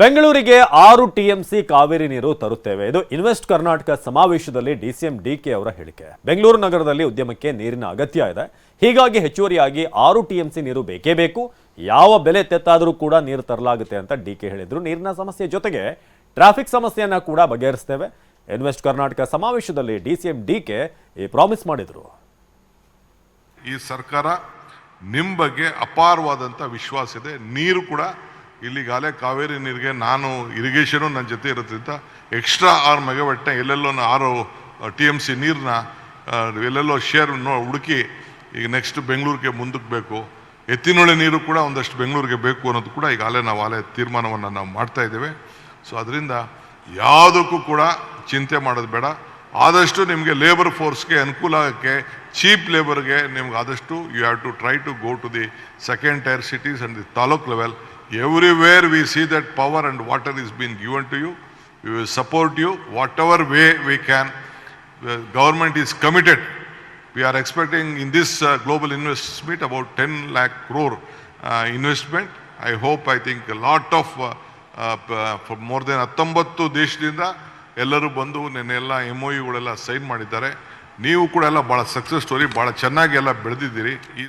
ಬೆಂಗಳೂರಿಗೆ ಆರು ಟಿಎಂಸಿ ಕಾವೇರಿ ನೀರು ತರುತ್ತೇವೆ. ಇದು ಇನ್ವೆಸ್ಟ್ ಕರ್ನಾಟಕ ಸಮಾವೇಶದಲ್ಲಿ ಡಿಸಿಎಂ ಡಿಕೆ ಅವರ ಹೇಳಿಕೆ. ಬೆಂಗಳೂರು ನಗರದಲ್ಲಿ ಉದ್ಯಮಕ್ಕೆ ನೀರಿನ ಅಗತ್ಯ ಇದೆ. ಹೀಗಾಗಿ ಹೆಚ್ಚುವರಿಯಾಗಿ ಆರು ಟಿಎಂಸಿ ನೀರು ಬೇಕೇ ಬೇಕು. ಯಾವ ಬೆಲೆ ತೆತ್ತಾದರೂ ಕೂಡ ನೀರು ತರಲಾಗುತ್ತೆ ಅಂತ ಡಿಕೆ ಹೇಳಿದರು. ನೀರಿನ ಸಮಸ್ಯೆ ಜೊತೆಗೆ ಟ್ರಾಫಿಕ್ ಸಮಸ್ಯೆಯನ್ನು ಕೂಡ ಬಗೆಹರಿಸ್ತೇವೆ. ಇನ್ವೆಸ್ಟ್ ಕರ್ನಾಟಕ ಸಮಾವೇಶದಲ್ಲಿ ಡಿಸಿಎಂ ಡಿಕೆ ಈ ಪ್ರಾಮಿಸ್ ಮಾಡಿದರು. ಈ ಸರ್ಕಾರ ನಿಮ್ಮ ಬಗ್ಗೆ ಅಪಾರವಾದಂಥ ವಿಶ್ವಾಸ ಇದೆ. ನೀರು ಕೂಡ ಇಲ್ಲಿಗಾಲೇ ಕಾವೇರಿ ನೀರಿಗೆ ನಾನು ಇರಿಗೇಷನು ನನ್ನ ಜೊತೆ ಇರೋದ್ರಿಂದ ಎಕ್ಸ್ಟ್ರಾ ಆರು ಮೆಗಾವಟ್ನ ಎಲ್ಲೆಲ್ಲೋ ಆರು ಟಿ ಎಂ ಸಿ ನೀರನ್ನ ಎಲ್ಲೆಲ್ಲೋ ಶೇರ್ ಹುಡುಕಿ ಈಗ ನೆಕ್ಸ್ಟ್ ಬೆಂಗಳೂರಿಗೆ ಮುಂದಕ್ಕೆ ಬೇಕು. ಎತ್ತಿನೊಳೆ ನೀರು ಕೂಡ ಒಂದಷ್ಟು ಬೆಂಗಳೂರಿಗೆ ಬೇಕು ಅನ್ನೋದು ಕೂಡ ಈಗಾಗಲೇ ನಾವು ಆಲೆ ತೀರ್ಮಾನವನ್ನು ನಾವು ಮಾಡ್ತಾ ಇದ್ದೇವೆ. ಸೊ ಅದರಿಂದ ಯಾವುದಕ್ಕೂ ಕೂಡ ಚಿಂತೆ ಮಾಡೋದು ಬೇಡ. ಆದಷ್ಟು ನಿಮಗೆ ಲೇಬರ್ ಫೋರ್ಸ್ಗೆ ಅನುಕೂಲ ಆಗೋಕ್ಕೆ ಚೀಪ್ ಲೇಬರ್ಗೆ ನಿಮ್ಗೆ ಆದಷ್ಟು you have to try to go to the second tier cities and the taluk level everywhere we see that power and water is been given to you we will support you whatever way we can government is committed we are expecting in this uh, global invest meet about 10 lakh crore uh, investment. I hope, I think a lot of uh, uh, more than ಹತ್ತೊಂಬತ್ತು ದೇಶದಿಂದ ಎಲ್ಲರೂ ಬಂದು ನೆನ್ನೆಲ್ಲ M O ಯುಗಳೆಲ್ಲ sign ಮಾಡಿದ್ದಾರೆ. ನೀವು ಕೂಡ ಎಲ್ಲ ಭಾಳ success story ಭಾಳ ಚೆನ್ನಾಗಿ ಎಲ್ಲ ಬೆಳೆದಿದ್ದೀರಿ. ಈ